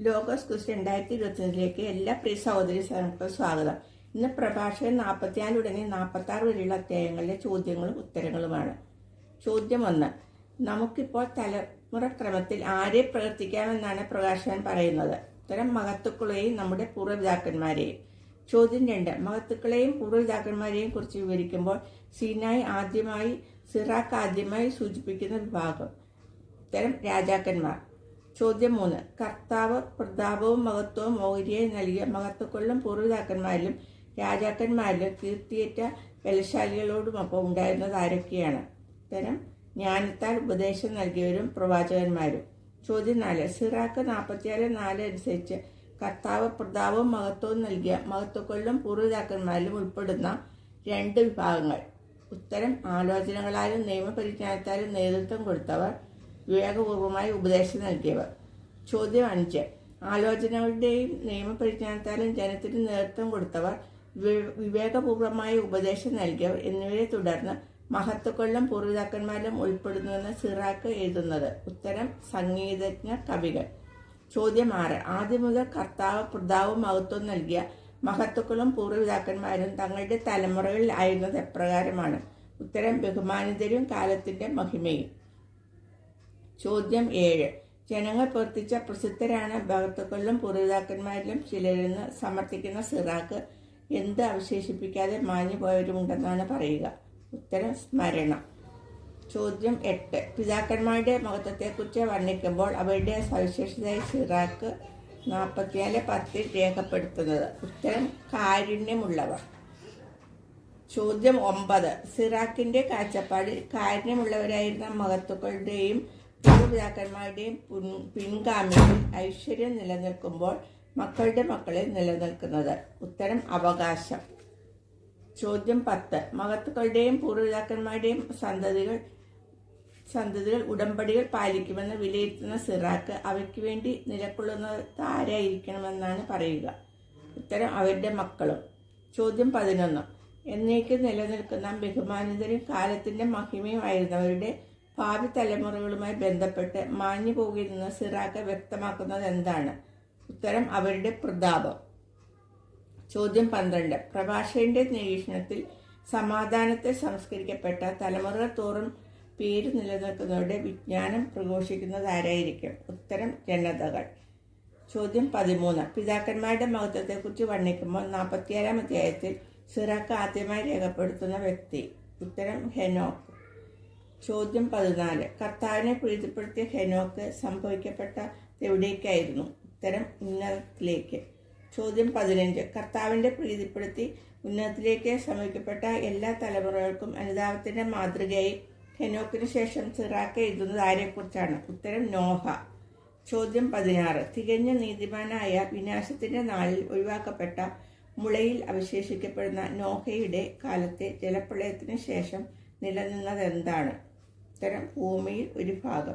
Logos quiz രണ്ടായിരത്തി ഇരുപത്തിരണ്ടിലേക്ക് എല്ലാ പ്രിയ സഹോദരി സഹോദരങ്ങൾക്കും സ്വാഗതം. ഇന്ന് പ്രഭാഷകൻ നാൽപ്പത്തിനാലുടനെ നാൽപ്പത്തി ആറ് വരെയുള്ള അധ്യായങ്ങളിലെ ചോദ്യങ്ങളും ഉത്തരങ്ങളുമാണ്. ചോദ്യം ഒന്ന് നമുക്കിപ്പോൾ തലമുറ ക്രമത്തിൽ ആരെ പ്രവർത്തിക്കാമെന്നാണ് പ്രകാശകൻ പറയുന്നത്? ഉത്തരം മഹത്തുക്കളെയും നമ്മുടെ പൂർവപിതാക്കന്മാരെയും. ചോദ്യം രണ്ട് മഹത്തുക്കളെയും പൂർവപിതാക്കന്മാരെയും കുറിച്ച് വിവരിക്കുമ്പോൾ സീനായി ആദ്യമായി സിറാക്ക് ആദ്യമായി സൂചിപ്പിക്കുന്ന വിഭാഗം. ഉത്തരം രാജാക്കന്മാർ. ചോദ്യം മൂന്ന് കർത്താവ് പ്രതാപവും മഹത്വവും മൗര്യമായി നൽകിയ മഹത്വക്കൊള്ളും പൂർവിതാക്കന്മാരിലും രാജാക്കന്മാരിലും കീർത്തിയേറ്റ ബലശാലികളോടുമൊപ്പം ഉണ്ടായിരുന്നത് ആരൊക്കെയാണ്? ഉത്തരം ജ്ഞാനത്താൽ ഉപദേശം നൽകിയവരും പ്രവാചകന്മാരും. ചോദ്യം നാല് സിറാക്ക് നാൽപ്പത്തിയാറ് നാല് അനുസരിച്ച് കർത്താവ് പ്രതാപവും മഹത്വവും നൽകിയ മഹത്വക്കൊള്ളും പൂർവിതാക്കന്മാരിലും ഉൾപ്പെടുന്ന രണ്ട് വിഭാഗങ്ങൾ. ഉത്തരം ആലോചനകളാലും നിയമപരിജ്ഞാനത്താലും നേതൃത്വം കൊടുത്തവർ വിവേകപൂർവമായി ഉപദേശം നൽകിയവർ. ചോദ്യം അഞ്ച് ആലോചനകളുടെയും നിയമപരിജ്ഞാനത്താലും ജനത്തിന് നേതൃത്വം കൊടുത്തവർ വിവേകപൂർവമായ ഉപദേശം നൽകിയവർ എന്നിവരെ തുടർന്ന് മഹത്വക്കൊല്ലം പൂർവിതാക്കന്മാരിലും ഉൾപ്പെടുന്നുവെന്ന് സിറാക്ക് എഴുതുന്നത്. ഉത്തരം സംഗീതജ്ഞ കവികൾ. ചോദ്യം ആറ് ആദ്യം മുതൽ കർത്താവ് പ്രതാവ് മഹത്വം നൽകിയ മഹത്വക്കളും പൂർവപിതാക്കന്മാരും തങ്ങളുടെ തലമുറകളിൽ ആയിരുന്നത് എപ്രകാരമാണ്? ഉത്തരം ബഹുമാനിതരും കാലത്തിന്റെ മഹിമയും. ചോദ്യം ഏഴ്. ജനങ്ങൾ പ്രവർത്തിച്ച പ്രസിദ്ധരാണ് ഭക്തക്കളിലും പൂർവിതാക്കന്മാരിലും ചിലരെന്ന് സമർത്ഥിക്കുന്ന സിറാക്ക് എന്ത് അവശേഷിപ്പിക്കാതെ മാഞ്ഞു പോയവരുമുണ്ടെന്നാണ് പറയുക. ഉത്തരം സ്മരണം. ചോദ്യം എട്ട്. പിതാക്കന്മാരുടെ മഹത്വത്തെക്കുറിച്ച് വർണിക്കുമ്പോൾ അവരുടെ സവിശേഷതയായി സിറാക്ക് നാൽപ്പത്തിനാല് പത്തിൽ രേഖപ്പെടുത്തുന്നത്. ഉത്തരം കാരുണ്യമുള്ളവർ ചോദ്യം ഒമ്പത്. സിറാക്കിന്റെ കാഴ്ചപ്പാടിൽ കാരുണ്യമുള്ളവരായിരുന്ന മഹത്തുക്കളുടെയും പൂർവപിതാക്കന്മാരുടെയും പുൻ- പിൻഗാമികളിൽ ഐശ്വര്യം നിലനിൽക്കുമ്പോൾ മക്കളുടെ മക്കളെ നിലനിൽക്കുന്നത്. ഉത്തരം അവകാശം. ചോദ്യം പത്ത്. മഹത്തുക്കളുടെയും പൂർവപിതാക്കന്മാരുടെയും സന്തതികൾ സന്തതികൾ ഉടമ്പടികൾ പാലിക്കുമെന്ന് വിലയിരുത്തുന്ന സിറാക്ക് അവയ്ക്ക് വേണ്ടി നിലക്കൊള്ളുന്നത് ആരായിരിക്കണമെന്നാണ് പറയുക. ഉത്തരം അവരുടെ മക്കളും. ചോദ്യം പതിനൊന്ന്. എന്നേക്ക് നിലനിൽക്കുന്ന ബഹുമാനിതരും കാലത്തിന്റെ മഹിമയുമായിരുന്നവരുടെ ഭാവി തലമുറകളുമായി ബന്ധപ്പെട്ട് മാഞ്ഞു പോകുന്ന സിറാക്ക വ്യക്തമാക്കുന്നത് എന്താണ്? ഉത്തരം അവരുടെ പ്രതാപം. ചോദ്യം പന്ത്രണ്ട്. പ്രഭാഷകന്റെ നിരീക്ഷണത്തിൽ സമാധാനത്തെ സംസ്കരിക്കപ്പെട്ട തലമുറകൾ തോറും പേര് നിലനിൽക്കുന്നവരുടെ വിജ്ഞാനം പ്രഘോഷിക്കുന്നത് ആരായിരിക്കും ഉത്തരം ജനതകൾ. ചോദ്യം പതിമൂന്ന്. പിതാക്കന്മാരുടെ മഹത്വത്തെക്കുറിച്ച് വർണിക്കുമ്പോൾ നാൽപ്പത്തിയേഴാം അധ്യായത്തിൽ സിറാക്ക് ആദ്യമായി രേഖപ്പെടുത്തുന്ന വ്യക്തി. ഉത്തരം ഹെനോക്ക്. ചോദ്യം പതിനാല്. കർത്താവിനെ പ്രീതിപ്പെടുത്തിയ ഹെനോക്ക് സംഭവിക്കപ്പെട്ട എവിടേക്കായിരുന്നു ഉത്തരം ഉന്നതത്തിലേക്ക്. ചോദ്യം പതിനഞ്ച്. കർത്താവിന്റെ പ്രീതിപ്പെടുത്തി ഉന്നതത്തിലേക്ക് സമീപിക്കപ്പെട്ട എല്ലാ തലമുറകൾക്കും അനുതാപത്തിന്റെ മാതൃകയായി ഹെനോക്കിന് ശേഷം സിറാക്ക് എഴുതുന്നത് ആരെക്കുറിച്ചാണ്? ഉത്തരം നോഹ. ചോദ്യം പതിനാറ്. തികഞ്ഞ നീതിമാനായ വിനാശത്തിന്റെ നാളിൽ ഒഴിവാക്കപ്പെട്ട മുളയിൽ അവശേഷിക്കപ്പെടുന്ന നോഹയുടെ കാലത്തെ ജലപ്രളയത്തിന് ശേഷം നിലനിന്നത് എന്താണ് ഉത്തരം ഭൂമിയിൽ ഒരു ഭാഗം.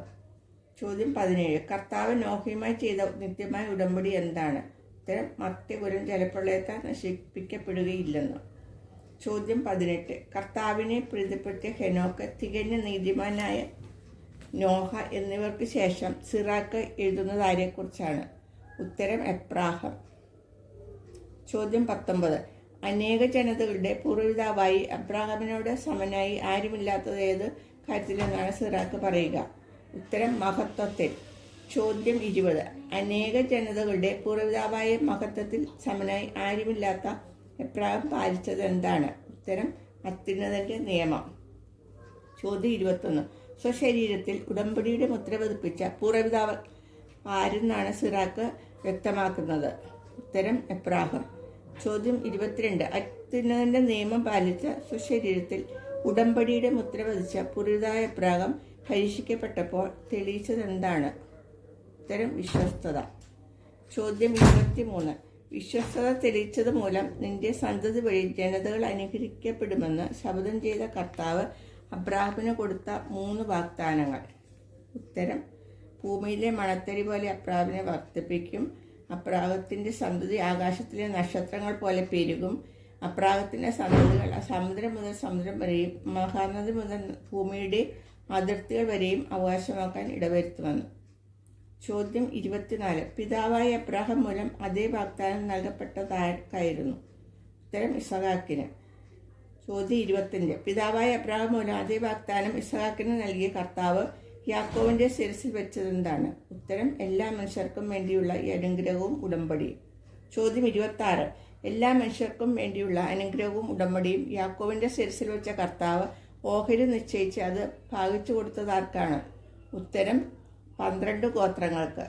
ചോദ്യം പതിനേഴ്. കർത്താവ് നോഹയുമായി ചെയ്ത നിത്യമായ ഉടമ്പടി എന്താണ്? ഉത്തരം മത്യപുരം ജലപ്രളയത്താൽ നശിപ്പിക്കപ്പെടുകയില്ലെന്ന്. ചോദ്യം പതിനെട്ട്. കർത്താവിനെ പ്രീതിപ്പെടുത്തിയ ഹെനോക്ക് തികഞ്ഞ നീതിമാനായ നോഹ എന്നിവർക്ക് ശേഷം സിറാക്ക് എഴുതുന്നത് ഉത്തരം എപ്രാഹം ചോദ്യം പത്തൊമ്പത്. അനേക ജനതകളുടെ പൂർവപിതാവായി അബ്രാഹമിനോട് സമനായി ആരുമില്ലാത്തത് ഏത്? കാര്യത്തിലെന്നാണ് സിറാക്ക് പറയുക. ഉത്തരം മഹത്വത്തിൽ. ചോദ്യം ഇരുപത്. അനേക ജനതകളുടെ പൂർവിതാവായ മഹത്വത്തിൽ സമനായി ആരുമില്ലാത്ത അഭിപ്രായം പാലിച്ചത് എന്താണ്? ഉത്തരം അത്യുന്നതന്റെ നിയമം. ചോദ്യം ഇരുപത്തൊന്ന്. സ്വശരീരത്തിൽ ഉടമ്പടിയുടെ മുദ്ര പതിപ്പിച്ച പൂർവിതാവ് ആരെന്നാണ് സിറാക്ക് വ്യക്തമാക്കുന്നത്? ഉത്തരം എപ്രാഹം. ചോദ്യം ഇരുപത്തിരണ്ട്. അത്യുന്നതന്റെ നിയമം പാലിച്ച സ്വശരീരത്തിൽ ഉടമ്പടിയുടെ മുദ്ര പതിച്ച പുരുതായ പ്രാഗം പരീക്ഷിക്കപ്പെട്ടപ്പോൾ തെളിയിച്ചതെന്താണ്? ഉത്തരം വിശ്വസ്തത. ചോദ്യം ഇരുപത്തിമൂന്ന്. വിശ്വസ്തത തെളിയിച്ചത് മൂലം നിന്റെ സന്തതി വഴി ജനതകൾ അനുഗ്രഹിക്കപ്പെടുമെന്ന് ശബ്ദം ചെയ്ത കർത്താവ് അബ്രാഹമിന് കൊടുത്ത മൂന്ന് വാഗ്ദാനങ്ങൾ. ഉത്തരം ഭൂമിയിലെ മണത്തരി പോലെ അപ്രാവിനെ വർദ്ധിപ്പിക്കും. അപ്രാവത്തിന്റെ സന്തതി ആകാശത്തിലെ നക്ഷത്രങ്ങൾ പോലെ പെരുകും. അപ്രാഹത്തിന്റെ സന്തതികൾ സമുദ്രം മുതൽ സമുദ്രം വരെയും മഹാനദി മുതൽ ഭൂമിയുടെ അതിർത്തികൾ വരെയും അവകാശമാക്കാൻ ഇടവരുത്തുമെന്ന് ചോദ്യം ഇരുപത്തിനാല്. പിതാവായ അബ്രാഹം മൂലം അതേ വാഗ്ദാനം നൽകപ്പെട്ടതായിരുന്നു ഉത്തരം ഇസഹാക്കിന്. ചോദ്യം ഇരുപത്തഞ്ച് പിതാവായ അബ്രാഹം മൂലം അതേ വാഗ്ദാനം ഇസഹാക്കിന് നൽകിയ കർത്താവ് യാക്കോവിന്റെ ശിരസിൽ വെച്ചതെന്താണ്? ഉത്തരം എല്ലാ മനുഷ്യർക്കും വേണ്ടിയുള്ള ഈ അനുഗ്രഹവും ഉടമ്പടിയും. ചോദ്യം ഇരുപത്തി എല്ലാ മനുഷ്യർക്കും വേണ്ടിയുള്ള അനുഗ്രഹവും ഉടമ്പടിയും യാക്കോവിന്റെ ശിരസിൽ വെച്ച കർത്താവ് ഓഹരി നിശ്ചയിച്ച് അത് ഭാഗിച്ചു കൊടുത്തതാർക്കാണ് ഉത്തരം പന്ത്രണ്ട് ഗോത്രങ്ങൾക്ക്.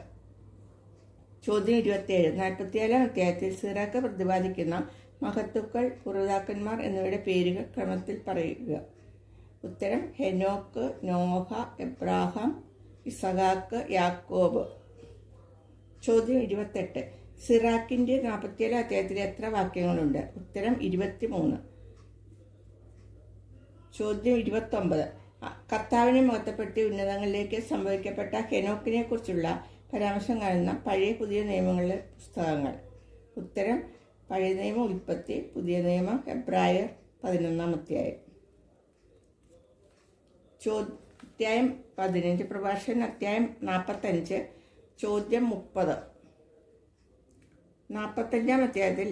ചോദ്യം ഇരുപത്തിയേഴ്. നാൽപ്പത്തിയേഴാം അധ്യായത്തിൽ സിറാക്ക് പ്രതിപാദിക്കുന്ന മഹത്തുക്കൾ പുറതാക്കന്മാർ എന്നിവയുടെ പേരുകൾ ക്രമത്തിൽ പറയുക. ഉത്തരം ഹെനോക്ക് നോഹ എബ്രാഹാം ഇസഹാക്ക് യാക്കോബ്. ചോദ്യം ഇരുപത്തെട്ട്. സിറാക്കിന്റെ നാൽപ്പത്തിയേഴ് അധ്യായത്തിൽ എത്ര വാക്യങ്ങളുണ്ട്? ഉത്തരം ഇരുപത്തി മൂന്ന് ചോദ്യം ഇരുപത്തൊമ്പത്. കർത്താവിനെ മുഖത്തപ്പെടുത്തി ഉന്നതങ്ങളിലേക്ക് സംഭവിക്കപ്പെട്ട ഹെനോക്കിനെ കുറിച്ചുള്ള പരാമർശം കാണുന്ന പഴയ പുതിയ നിയമങ്ങളിലെ പുസ്തകങ്ങൾ. ഉത്തരം പഴയ നിയമം ഉൽപ്പത്തി പുതിയ നിയമം എബ്രായർ പതിനൊന്നാം അധ്യായം. ചോദ്യം പതിനഞ്ച് പ്രഭാഷകൻ അധ്യായം നാൽപ്പത്തഞ്ച് ചോദ്യം മുപ്പത്. നാൽപ്പത്തഞ്ചാം അധ്യായത്തിൽ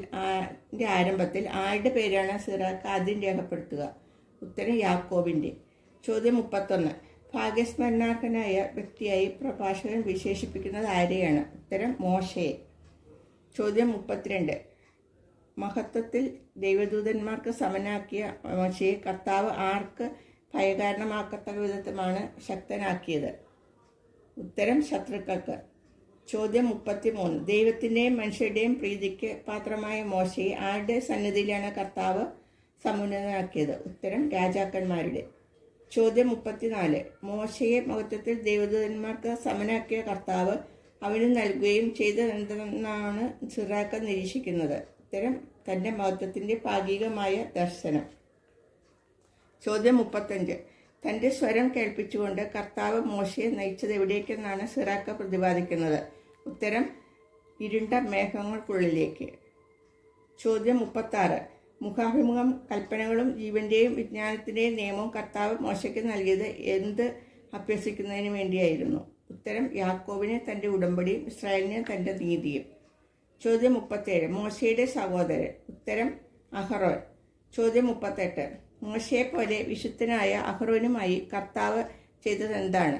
ആരംഭത്തിൽ ആരുടെ പേരാണ് സിറാക്ക് ആദ്യം രേഖപ്പെടുത്തുക? ഉത്തരം യാക്കോബിന്റെ ചോദ്യം മുപ്പത്തൊന്ന്. ഭാഗ്യസ്മരണാർഹനായ വ്യക്തിയായി പ്രഭാഷകൻ വിശേഷിപ്പിക്കുന്നത് ആരെയാണ്? ഉത്തരം മോശയെ. ചോദ്യം മുപ്പത്തിരണ്ട്. മഹത്വത്തിൽ ദൈവദൂതന്മാർക്ക് സമനാക്കിയ മോശയെ കർത്താവ് ആർക്ക് ഭയകാരണമാക്കത്തക്ക വിധത്തിലാണ് ശക്തനാക്കിയത്? ഉത്തരം ശത്രുക്കൾക്ക്. ചോദ്യം മുപ്പത്തിമൂന്ന്. ദൈവത്തിന്റെയും മനുഷ്യരുടെയും പ്രീതിക്ക് പാത്രമായ മോശയെ ആരുടെ സന്നിധിയിലാണ് കർത്താവ് സമുന്നതനാക്കിയത്? ഉത്തരം രാജാക്കന്മാരുടെ. ചോദ്യം മുപ്പത്തിനാല്. മോശയെ മഹത്വത്തിൽ ദൈവദൂതന്മാർക്ക് സമനാക്കിയ കർത്താവ് അവന് നൽകുകയും ചെയ്തതെന്തെന്നാണ് സിറാക്ക നിരീക്ഷിക്കുന്നത്? ഉത്തരം തന്റെ മഹത്വത്തിന്റെ ഭാഗികമായ ദർശനം. ചോദ്യം മുപ്പത്തഞ്ച്. തന്റെ സ്വരം കേൾപ്പിച്ചുകൊണ്ട് കർത്താവ് മോശയെ നയിച്ചത് എവിടേക്കെന്നാണ് സിറാക്ക പ്രതിപാദിക്കുന്നത്? ഉത്തരം ഇരുണ്ട മേഘങ്ങൾക്കുള്ളിലേക്ക്. ചോദ്യം മുപ്പത്താറ്. മുഖാഭിമുഖം കൽപ്പനകളും ജീവന്റെയും വിജ്ഞാനത്തിന്റെയും നിയമവും കർത്താവ് മോശയ്ക്ക് നൽകിയത് എന്ത് അഭ്യസിക്കുന്നതിന് വേണ്ടിയായിരുന്നു? ഉത്തരം യാക്കോബിനെ തന്റെ ഉടമ്പടിയും ഇസ്രായേലിനെ തന്റെ നീതിയും. ചോദ്യം മുപ്പത്തേഴ്. മോശയുടെ സഹോദരൻ. ഉത്തരം അഹറോൻ. ചോദ്യം മുപ്പത്തെട്ട്. മോശയെ പോലെ വിശുദ്ധനായ അഹ്റോനുമായി കർത്താവ് ചെയ്തതെന്താണ്?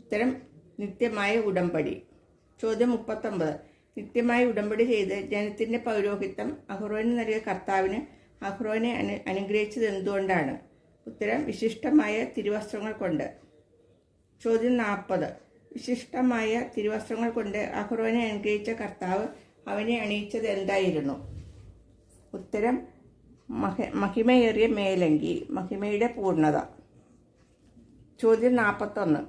ഉത്തരം നിത്യമായ ഉടമ്പടി. ചോദ്യം മുപ്പത്തൊമ്പത്. നിത്യമായി ഉടമ്പടി ചെയ്ത് ജനത്തിന്റെ പൗരോഹിത്യം അഹ്റോന് നൽകിയ കർത്താവിന് അഹ്റോനെ അനു അനുഗ്രഹിച്ചത് എന്തുകൊണ്ടാണ് ഉത്തരം വിശിഷ്ടമായ തിരുവസ്ത്രങ്ങൾ കൊണ്ട്. ചോദ്യം നാൽപ്പത് വിശിഷ്ടമായ തിരുവസ്ത്രങ്ങൾ കൊണ്ട് അഹ്റോനെ അനുഗ്രഹിച്ച കർത്താവ് അവനെ അണിയിച്ചത് എന്തായിരുന്നു? ഉത്തരം മഹ മഹിമയേറിയ മേലങ്കി മഹിമയുടെ പൂർണത. ചോദ്യം നാൽപ്പത്തൊന്ന്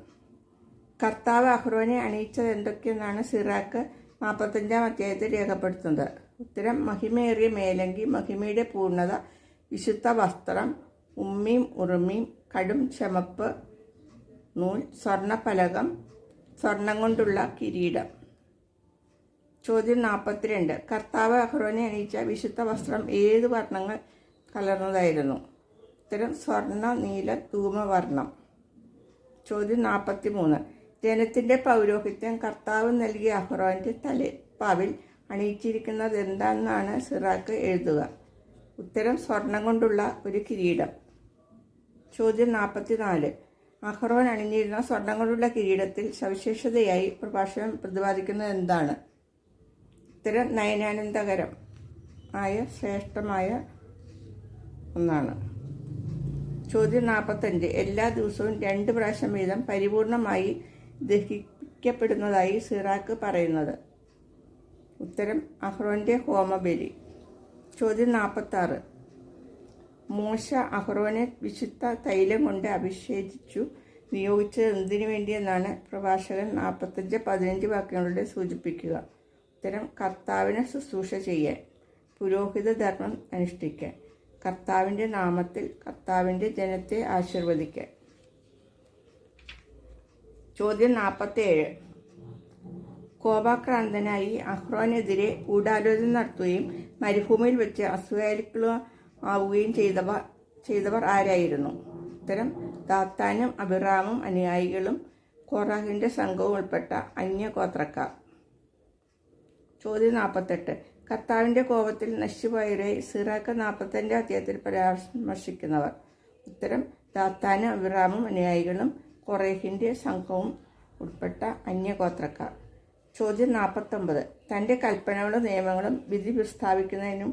കർത്താവ് അഹ്റോനെ അണിയിച്ചത് എന്തൊക്കെയെന്നാണ് സിറാക്ക് നാൽപ്പത്തഞ്ചാം അധ്യായത്തിൽ രേഖപ്പെടുത്തുന്നത്. ഉത്തരം മഹിമയേറിയ മേലങ്കി മഹിമയുടെ പൂർണത വിശുദ്ധ വസ്ത്രം ഉമ്മിയും ഉറുമിയും കടും ചമപ്പ് നൂൽ സ്വർണഫലകം സ്വർണം കൊണ്ടുള്ള കിരീടം. ചോദ്യം നാൽപ്പത്തിരണ്ട് കർത്താവ് അഹ്റോനെ അണിയിച്ച വിശുദ്ധ വസ്ത്രം ഏത് വർണങ്ങൾ കലർന്നതായിരുന്നു. ഉത്തരം സ്വർണ നീല ധൂമവർണം ചോദ്യം നാൽപ്പത്തി മൂന്ന് ജനത്തിന്റെ പൗരോഹിത്യം കർത്താവ് നൽകിയ അഹ്റോന്റെ തലപ്പാവിൽ അണിയിച്ചിരിക്കുന്നത് എന്താണെന്നാണ് സിറാക്ക് എഴുതുക. ഉത്തരം സ്വർണം കൊണ്ടുള്ള ഒരു കിരീടം. ചോദ്യം നാൽപ്പത്തി നാല് അഹ്റോൻ അണിഞ്ഞിരുന്ന സ്വർണം കൊണ്ടുള്ള കിരീടത്തിൽ സവിശേഷതയായി പ്രഭാഷണം പ്രതിപാദിക്കുന്നത് എന്താണ്? ഉത്തരം നയനാനന്ദകരം. ആയ ശ്രേഷ്ഠമായ ഒന്നാണ്. ചോദ്യം നാൽപ്പത്തഞ്ച് എല്ലാ ദിവസവും രണ്ട് പ്രാവശ്യം വീതം പരിപൂർണമായി ദഹിക്കപ്പെടുന്നതായി സിറാക്ക് പറയുന്നത്. ഉത്തരം അഹ്റോന്റെ ഹോമബലി. ചോദ്യം നാൽപ്പത്താറ് മോശ അഹ്റോനെ വിശുദ്ധ തൈലം കൊണ്ട് അഭിഷേചിച്ചു നിയോഗിച്ചത് എന്തിനു വേണ്ടിയെന്നാണ് പ്രഭാഷകൻ നാൽപ്പത്തഞ്ച് പതിനഞ്ച് വാക്യങ്ങളുടെ സൂചിപ്പിക്കുക. ഉത്തരം കർത്താവിനെ ശുശ്രൂഷ ചെയ്യാൻ പുരോഹിത ധർമ്മം അനുഷ്ഠിക്കാൻ കർത്താവിന്റെ നാമത്തിൽ കർത്താവിന്റെ ജനത്തെ ആശീർവദിക്കാൻ. ചോദ്യം നാൽപ്പത്തേഴ് കോപാക്രാന്തനായി അഹ്റോനെതിരെ ഗൂഢാലോചന നടത്തുകയും മരുഭൂമിയിൽ വെച്ച് അസുഖാലിക്കളും ആവുകയും ചെയ്തവർ ചെയ്തവർ ആരായിരുന്നു? ഉത്തരം ദാത്താനും അഭിറാമും അനുയായികളും കോറാഹിന്റെ സംഘവും ഉൾപ്പെട്ട അന്യഗോത്രക്കാർ. ചോദ്യം നാൽപ്പത്തെട്ട് കർത്താവിന്റെ കോപത്തിൽ നശിച്ചുപോയവരെ സിറാക്ക് നാൽപ്പത്തഞ്ച് അധ്യായത്തിൽ പരാമർശിക്കുന്നവർ. ഉത്തരം ദാത്താനും അഭിറാമും അനുയായികളും കൊറേഹിന്റെ സംഘവും ഉൾപ്പെട്ട അന്യഗോത്രക്കാർ. ചോദ്യം നാൽപ്പത്തൊമ്പത് തന്റെ കൽപ്പനകളും നിയമങ്ങളും വിധി പ്രസ്താവിക്കുന്നതിനും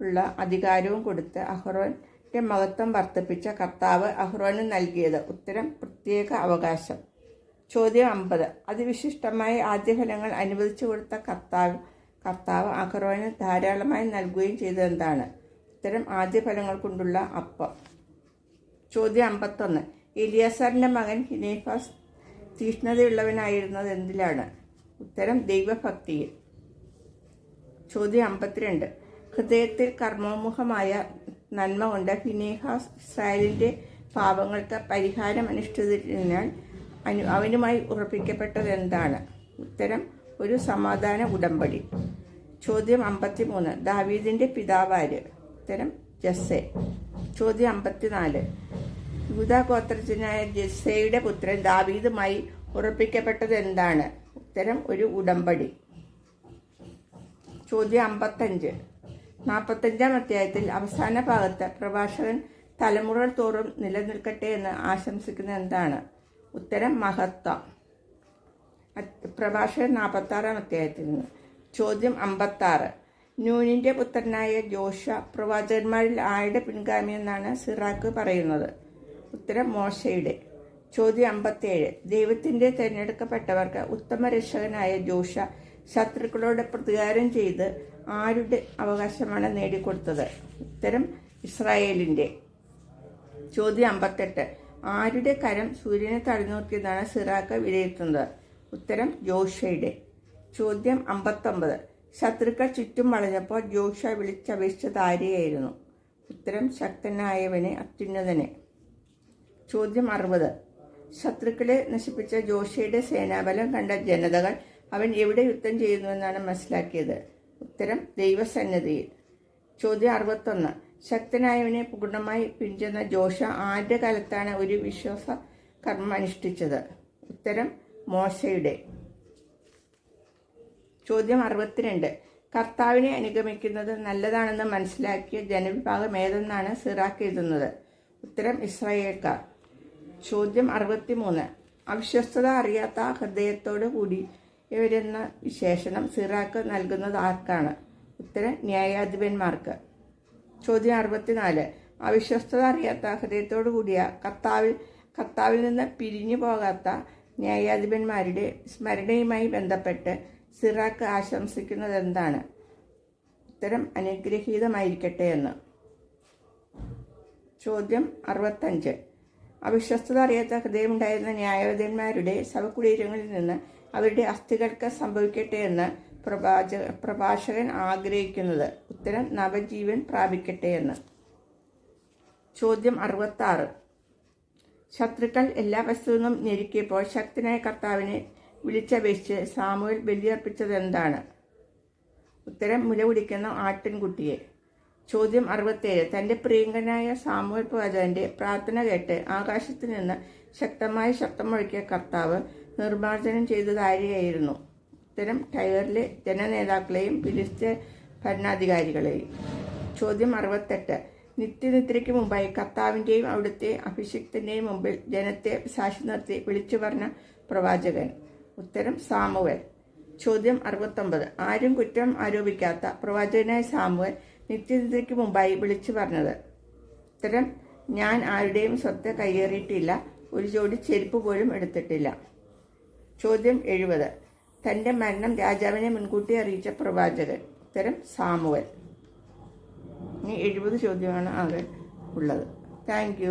ഉള്ള അധികാരവും കൊടുത്ത് അഹ്റോന്റെ മഹത്വം വർദ്ധിപ്പിച്ച കർത്താവ് അഹ്റോന് നൽകിയത്. ഉത്തരം പ്രത്യേക അവകാശം. ചോദ്യം അമ്പത്. അതിവിശിഷ്ടമായ ആദ്യഫലങ്ങൾ അനുവദിച്ചു കൊടുത്ത കർത്താവ് കർത്താവ് അഹ്റോന് ധാരാളമായി നൽകുകയും ചെയ്തതെന്താണ് ഇത്തരം ആദ്യ ഫലങ്ങൾ കൊണ്ടുള്ള അപ്പം. ചോദ്യം അമ്പത്തൊന്ന്. ഇലിയസറിന്റെ മകൻ ഹിനേഫാസ് തീഷ്ണതയുള്ളവനായിരുന്നത് എന്തിലാണ്? ഉത്തരം ദൈവഭക്തിയിൽ. ചോദ്യം അമ്പത്തിരണ്ട്. ഹൃദയത്തിൽ കർമ്മോമുഖമായ നന്മ കൊണ്ട് ഫിനേഹാസ് ഇസ്രായേലിന്റെ പാപങ്ങൾക്ക് പരിഹാരം അനുഷ്ഠിച്ചതിനാൽ അനു അവനുമായി ഉറപ്പിക്കപ്പെട്ടത് എന്താണ്? ഉത്തരം ഒരു സമാധാന ഉടമ്പടി. ചോദ്യം അമ്പത്തിമൂന്ന്. ദാവീദിന്റെ പിതാവാര്. ഉത്തരം ജസ്സെ. ചോദ്യം അമ്പത്തിനാല്. യൂത ജസ്സയുടെ പുത്രൻ ദാവീദുമായി ഉറപ്പിക്കപ്പെട്ടത് എന്താണ്? ഉത്തരം ഒരു ഉടമ്പടി. ചോദ്യം അമ്പത്തഞ്ച്. നാൽപ്പത്തഞ്ചാം അധ്യായത്തിൽ അവസാന ഭാഗത്ത് പ്രഭാഷകൻ തലമുറ തോറും നിലനിൽക്കട്ടെ എന്ന് ആശംസിക്കുന്ന എന്താണ്? ഉത്തരം മഹത്വം. പ്രഭാഷകൻ നാൽപ്പത്താറാം അധ്യായത്തിൽ നിന്ന്. ചോദ്യം അമ്പത്താറ്. നൂനിന്റെ പുത്രനായ ജോഷ പ്രവാചകന്മാരിൽ ആയുടെ പിൻഗാമി എന്നാണ് സിറാക്ക് പറയുന്നത്? ഉത്തരം മോശയുടെ. ചോദ്യം അമ്പത്തേഴ്. ദൈവത്തിന്റെ തിരഞ്ഞെടുക്കപ്പെട്ടവർക്ക് ഉത്തമ രക്ഷകനായ ജോഷ ശത്രുക്കളോട് പ്രതികാരം ചെയ്ത് ആരുടെ അവകാശമാണ് നേടിക്കൊടുത്തത്? ഉത്തരം ഇസ്രായേലിന്റെ ചോദ്യം അമ്പത്തെട്ട്. ആരുടെ കരം സൂര്യനെ തടഞ്ഞു നിർത്തിയതാണ് സിറാക്ക വിലയിരുത്തുന്നത്? ഉത്തരം ജോഷയുടെ. ചോദ്യം അമ്പത്തൊമ്പത്. ശത്രുക്കൾ ചുറ്റും വളഞ്ഞപ്പോൾ ജോഷ വിളിച്ചപേക്ഷിച്ചത് ആരെയായിരുന്നു ഉത്തരം ശക്തനായവനെ അത്യുന്നതനെ. ചോദ്യം അറുപത്. ശത്രുക്കളെ നശിപ്പിച്ച ജോഷയുടെ സേനാബലം കണ്ട ജനതകൾ അവൻ എവിടെ യുദ്ധം ചെയ്യുന്നുവെന്നാണ് മനസ്സിലാക്കിയത്? ഉത്തരം ദൈവസന്നദ്ധിയിൽ ചോദ്യം അറുപത്തൊന്ന്. ശക്തനായവനെ പൂർണമായി പിഞ്ചെന്ന ജോഷ ആരുടെ കാലത്താണ് ഒരു വിശ്വാസ കർമ്മം അനുഷ്ഠിച്ചത്. ഉത്തരം മോശയുടെ. ചോദ്യം അറുപത്തിരണ്ട്. കർത്താവിനെ അനുഗമിക്കുന്നത് നല്ലതാണെന്ന് മനസ്സിലാക്കിയ ജനവിഭാഗം ഏതെന്നാണ് സിറാക്ക് എഴുതുന്നത്? ഉത്തരം ഇസ്രായേൽക്കാർ. ചോദ്യം അറുപത്തിമൂന്ന്. അവിശ്വസ്തത അറിയാത്ത ഹൃദയത്തോടു കൂടി ഇവരെന്ന വിശേഷണം സിറാക്ക് നൽകുന്നത് ആർക്കാണ്? ഉത്തരം ന്യായാധിപന്മാർക്ക്. ചോദ്യം അറുപത്തിനാല്. അവിശ്വസ്തത അറിയാത്ത ഹൃദയത്തോടു കൂടിയ കർത്താവിൽ കർത്താവിൽ നിന്ന് പിരിഞ്ഞു പോകാത്ത ന്യായാധിപന്മാരുടെ സ്മരണയുമായി ബന്ധപ്പെട്ട് സിറാക്ക് ആശംസിക്കുന്നത് എന്താണ് ഉത്തരം അനുഗ്രഹീതമായിരിക്കട്ടെ എന്ന്. ചോദ്യം അറുപത്തഞ്ച്. അവിശ്വസ്തത അറിയാത്ത ഹൃദയമുണ്ടായിരുന്ന ന്യായാധിപന്മാരുടെ ശവകുടീരങ്ങളിൽ നിന്ന് അവരുടെ അസ്ഥികൾക്ക് സംഭവിക്കട്ടെ എന്ന് പ്രവാചക പ്രഭാഷകൻ ആഗ്രഹിക്കുന്നത്. ഉത്തരം നവജീവൻ പ്രാപിക്കട്ടെ എന്ന്. ചോദ്യം അറുപത്താറ്. ശത്രുക്കൾ എല്ലാ വസ്തുവിനും ഞെരുക്കിയപ്പോൾ ശക്തനായ കർത്താവിനെ വിളിച്ചപേക്ഷിച്ച് സാമുവൽ ബലിയർപ്പിച്ചതെന്താണ്? ഉത്തരം മുല കുടിക്കുന്ന ആട്ടിൻകുട്ടിയെ. ചോദ്യം അറുപത്തേഴ്. തന്റെ പ്രിയങ്കനായ സാമുവൽ പ്രവാചകന്റെ പ്രാർത്ഥന കേട്ട് ആകാശത്തു നിന്ന് ശക്തമായ ശബ്ദം മുഴക്കിയ കർത്താവ് നിർമ്മാർജനം ചെയ്തതാരെയായിരുന്നു ഉത്തരം ടയറിലെ ജനനേതാക്കളെയും ഫിലിസ്തീൻ ഭരണാധികാരികളെയും. ചോദ്യം അറുപത്തെട്ട്. നിത്യനിദ്രയ്ക്ക് മുമ്പായി കർത്താവിന്റെയും അവിടുത്തെ അഭിഷിക്തന്റെയും മുമ്പിൽ ജനത്തെ സാക്ഷി നിർത്തി വിളിച്ചു പറഞ്ഞ പ്രവാചകൻ. ഉത്തരം സാമുവൽ. ചോദ്യം അറുപത്തൊമ്പത്. ആരും കുറ്റം ആരോപിക്കാത്ത പ്രവാചകനായ സാമുവൽ നിത്യനിദ്രയ്ക്ക് മുമ്പായി വിളിച്ചു പറഞ്ഞത്. ഉത്തരം ഞാൻ ആരുടെയും സ്വത്ത് കയ്യേറിയിട്ടില്ല ഒരു ജോഡി ചെരുപ്പ് പോലും എടുത്തിട്ടില്ല. ചോദ്യം എഴുപത്. തന്റെ മരണം രാജാവിനെ മുൻകൂട്ടി അറിയിച്ച പ്രവാചകൻ. ഉത്തരം സാമുവൽ. ഇനി എഴുപത് ചോദ്യമാണ് ആകെ ഉള്ളത്. താങ്ക്